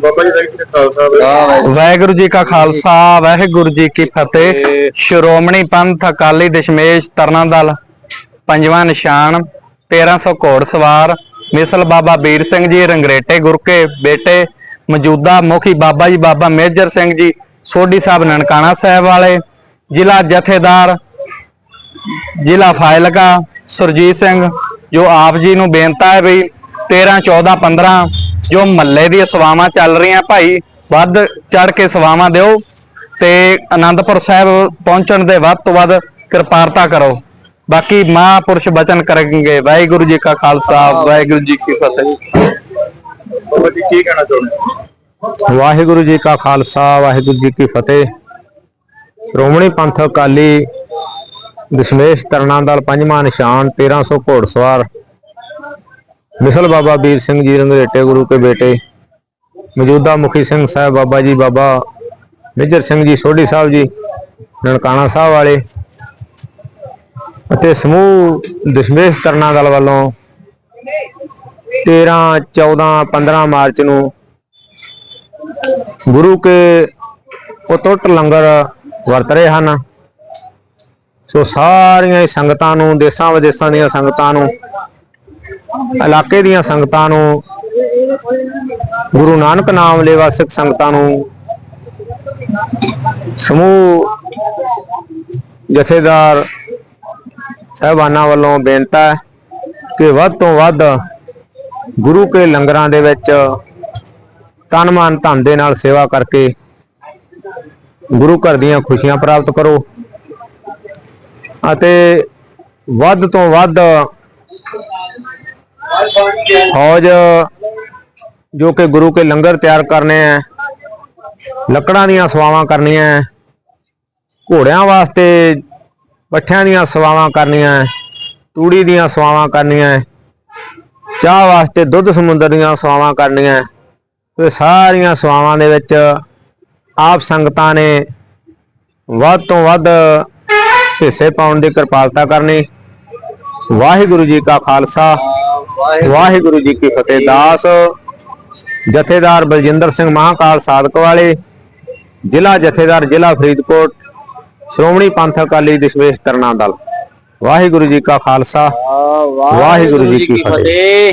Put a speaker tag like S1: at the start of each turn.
S1: ਬਾਬਾ ਜੀ ਦਾ ਕੀ ਖਾਲਸਾ
S2: ਵਾਹਿਗੁਰੂ ਜੀ ਕਾ ਖਾਲਸਾ ਵਾਹਿਗੁਰੂ ਜੀ ਕੀ ਫਤਿਹ। ਸ਼੍ਰੋਮਣੀ ਪੰਥ ਅਕਾਲੀ ਦਸ਼ਮੇਸ਼ ਤਰਨਾ ਦਲ ਪੰਜਵਾਂ ਨਿਸ਼ਾਨ 1300 ਘੋੜ ਸਵਾਰ ਮਿਸਲ ਬਾਬਾ ਵੀਰ ਸਿੰਘ ਜੀ ਰੰਗਰੇਟੇ ਗੁਰਕੇ ਬੇਟੇ ਮੌਜੂਦਾ ਮੁਖੀ ਬਾਬਾ ਜੀ ਬਾਬਾ ਮੇਜਰ ਸਿੰਘ ਜੀ ਸੋਢੀ ਸਾਹਿਬ ਨਨਕਾਣਾ ਸਾਹਿਬ ਵਾਲੇ ਜ਼ਿਲ੍ਹਾ ਜਥੇਦਾਰ ਜ਼ਿਲ੍ਹਾ ਫਾਇਲਕਾ ਸੁਰਜੀਤ ਸਿੰਘ ਜੋ ਆਪ ਜੀ ਨੂੰ ਬੇਨਤਾ ਹੈ ਵੀ 13 14 15 ਜੋ ਮਹੱਲੇ ਦੀਆਂ ਸੇਵਾਵਾਂ ਚੱਲ ਰਹੀਆਂ ਭਾਈ, ਵੱਧ ਚੜ ਕੇ ਸੇਵਾਵਾਂ ਦਿਓ ਤੇ ਆਨੰਦਪੁਰ ਸਾਹਿਬ ਪਹੁੰਚਣ ਦੇ ਵੱਧ ਤੋਂ ਵੱਧ ਕਿਰਪਾਰਤਾ ਕਰੋ। ਬਾਕੀ ਮਹਾਂਪੁਰਸ਼ ਬਚਨ ਕਰਨਗੇ। ਵਾਹਿਗੁਰੂ ਜੀ ਕਾ ਖਾਲਸਾ, ਵਾਹਿਗੁਰੂ ਜੀ ਕੀ ਫਤਿਹ।
S1: ਜੀ ਕੀ ਕਹਿਣਾ ਚਾਹੁੰਦੇ
S3: ਵਾਹਿਗੁਰੂ ਜੀ ਕਾ ਖਾਲਸਾ, ਵਾਹਿਗੁਰੂ ਜੀ ਕੀ ਫਤਿਹ। ਸ਼੍ਰੋਮਣੀ ਪੰਥ ਅਕਾਲੀ ਦਸ਼ਮੇਸ਼ ਤਰਨਾ ਦਲ ਪੰਜਵਾਂ ਨਿਸ਼ਾਨ 1300 ਘੋੜਸਵਾਰ ਮਿਸਲ ਬਾਬਾ ਵੀਰ ਸਿੰਘ ਜੀ ਰੰਗਰੇਟੇ ਗੁਰੂ ਕੇ ਬੇਟੇ, ਮੌਜੂਦਾ ਮੁਖੀ ਸਿੰਘ ਸਾਹਿਬ ਬਾਬਾ ਜੀ, ਬਾਬਾ ਮੇਜਰ ਸਿੰਘ ਜੀ, ਸੋਢੀ ਸਾਹਿਬ ਜੀ, ਨਨਕਾਣਾ ਸਾਹਿਬ ਵਾਲੇ ਅਤੇ ਸਮੂਹ ਦਸ਼ਮੇਸ਼ ਤਰਨਾ ਦਲ ਵੱਲੋਂ 13 14 15 ਮਾਰਚ ਨੂੰ ਗੁਰੂ ਕੇ ਉਤਟ ਲੰਗਰ ਵਰਤ ਰਹੇ ਹਨ। ਸੋ ਸਾਰੀਆਂ ਸੰਗਤਾਂ ਨੂੰ ਦੇਸਾਂ ਵਿਦੇਸਾਂ ਦੀਆਂ ਸੰਗਤਾਂ ਨੂੰ ਇਲਾਕੇ ਦੀਆਂ ਸੰਗਤਾਂ ਨੂੰ, ਗੁਰੂ ਨਾਨਕ ਨਾਮ ਲੇਵਾ ਸਿੱਖ ਸੰਗਤਾਂ ਨੂੰ, ਸਮੂਹ ਜਥੇਦਾਰ ਸਹਿਬਾਨਾਂ ਵੱਲੋਂ ਬੇਨਤਾ ਹੈ ਕਿ ਵੱਧ ਤੋਂ ਵੱਧ ਗੁਰੂ ਕੇ ਲੰਗਰਾਂ ਦੇ ਵਿੱਚ ਤਨ ਮਨ ਧਨ ਦੇ ਨਾਲ ਸੇਵਾ ਕਰਕੇ ਗੁਰੂ ਘਰ ਦੀਆਂ ਖੁਸ਼ੀਆਂ ਪ੍ਰਾਪਤ ਕਰੋ ਅਤੇ ਵੱਧ ਤੋਂ ਵੱਧ ਫੌਜ ਜੋ ਕਿ ਗੁਰੂ ਕੇ ਲੰਗਰ ਤਿਆਰ ਕਰਨੇ ਹੈ ਲੱਕੜਾਂ ਦੀਆਂ ਸਵਾਵਾਂ ਕਰਨੀਆਂ ਘੋੜਿਆਂ ਵਾਸਤੇ ਪੱਠਿਆਂ ਦੀਆਂ ਸਵਾਵਾਂ ਕਰਨੀਆਂ ਤੂੜੀ ਦੀਆਂ ਸਵਾਵਾਂ ਕਰਨੀਆਂ ਚਾਹ ਵਾਸਤੇ ਦੁੱਧ ਸਮੁੰਦਰ ਦੀਆਂ ਸਵਾਵਾਂ ਕਰਨੀਆਂ ਤੇ ਸਾਰੀਆਂ ਸਵਾਵਾਂ ਦੇ ਵਿੱਚ ਆਪ ਸੰਗਤਾਂ ਨੇ ਵੱਧ ਤੋਂ ਵੱਧ ਹਿੱਸੇ ਪਾਉਣ ਦੀ ਕਿਰਪਾਲਤਾ ਕਰਨੀ। ਵਾਹਿਗੁਰੂ ਜੀ ਕਾ ਖਾਲਸਾ। ਵਾਹਿਗੁਰੂ ਜੀ ਕੀ ਫਤਿਹ। ਦਾਸ ਜਥੇਦਾਰ ਬਲਜਿੰਦਰ ਸਿੰਘ ਮਹਾਕਾਲ ਸਾਧਕ ਵਾਲੇ ਜ਼ਿਲ੍ਹਾ ਜਥੇਦਾਰ ਜ਼ਿਲ੍ਹਾ ਫਰੀਦਕੋਟ ਸ਼੍ਰੋਮਣੀ ਪੰਥ ਅਕਾਲੀ ਦਸ਼ਮੇਸ਼ ਤਰਨਾ ਦਲ। ਵਾਹਿਗੁਰੂ ਜੀ ਕਾ ਖਾਲਸਾ ਵਾਹਿਗੁਰੂ ਜੀ ਕੀ ਫਤਿਹ।